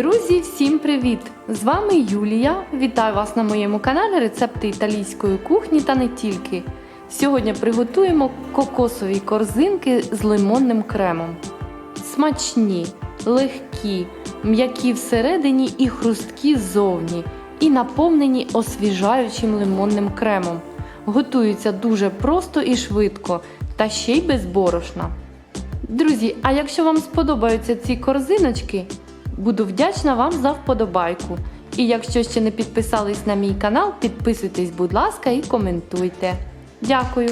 Друзі, всім привіт! З вами Юлія. Вітаю вас на моєму каналі Рецепти італійської кухні та не тільки. Сьогодні приготуємо кокосові корзинки з лимонним кремом. Смачні, легкі, м'які всередині і хрусткі ззовні, і наповнені освіжаючим лимонним кремом. Готуються дуже просто і швидко, та ще й без борошна. Друзі, а якщо вам сподобаються ці корзиночки, буду вдячна вам за вподобайку. І якщо ще не підписались на мій канал, підписуйтесь, будь ласка, і коментуйте. Дякую!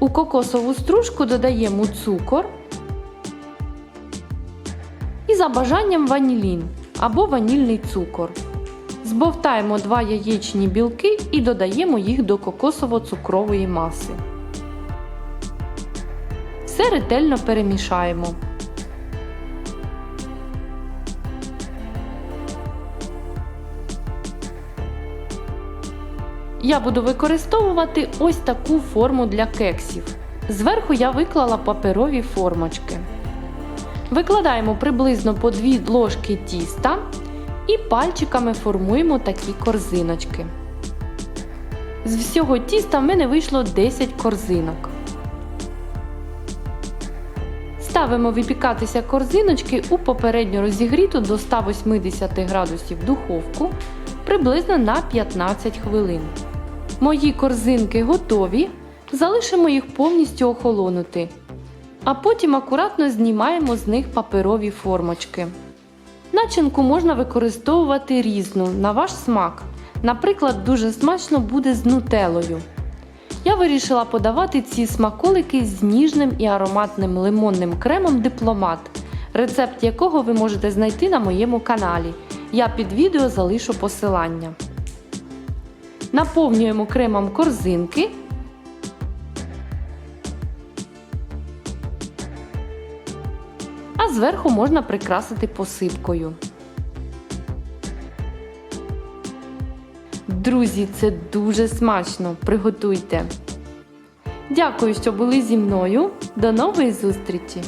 У кокосову стружку додаємо цукор і за бажанням ванілін або ванільний цукор. Збовтаємо два яєчні білки і додаємо їх до кокосово-цукрової маси. Все ретельно перемішаємо. Я буду використовувати ось таку форму для кексів. Зверху я виклала паперові формочки. Викладаємо приблизно по 2 ложки тіста і пальчиками формуємо такі корзиночки. З всього тіста в мене вийшло 10 корзинок. Ставимо випікатися корзиночки у попередньо розігріту до 180 градусів духовку приблизно на 15 хвилин. Мої корзинки готові. Залишимо їх повністю охолонути. А потім акуратно знімаємо з них паперові формочки. Начинку можна використовувати різну на ваш смак. Наприклад, дуже смачно буде з нутелою. Я вирішила подавати ці смаколики з ніжним і ароматним лимонним кремом дипломат, рецепт якого ви можете знайти на моєму каналі. Я під відео залишу посилання. Наповнюємо кремом корзинки. А зверху можна прикрасити посипкою. Друзі, це дуже смачно! Приготуйте! Дякую, що були зі мною. До нової зустрічі!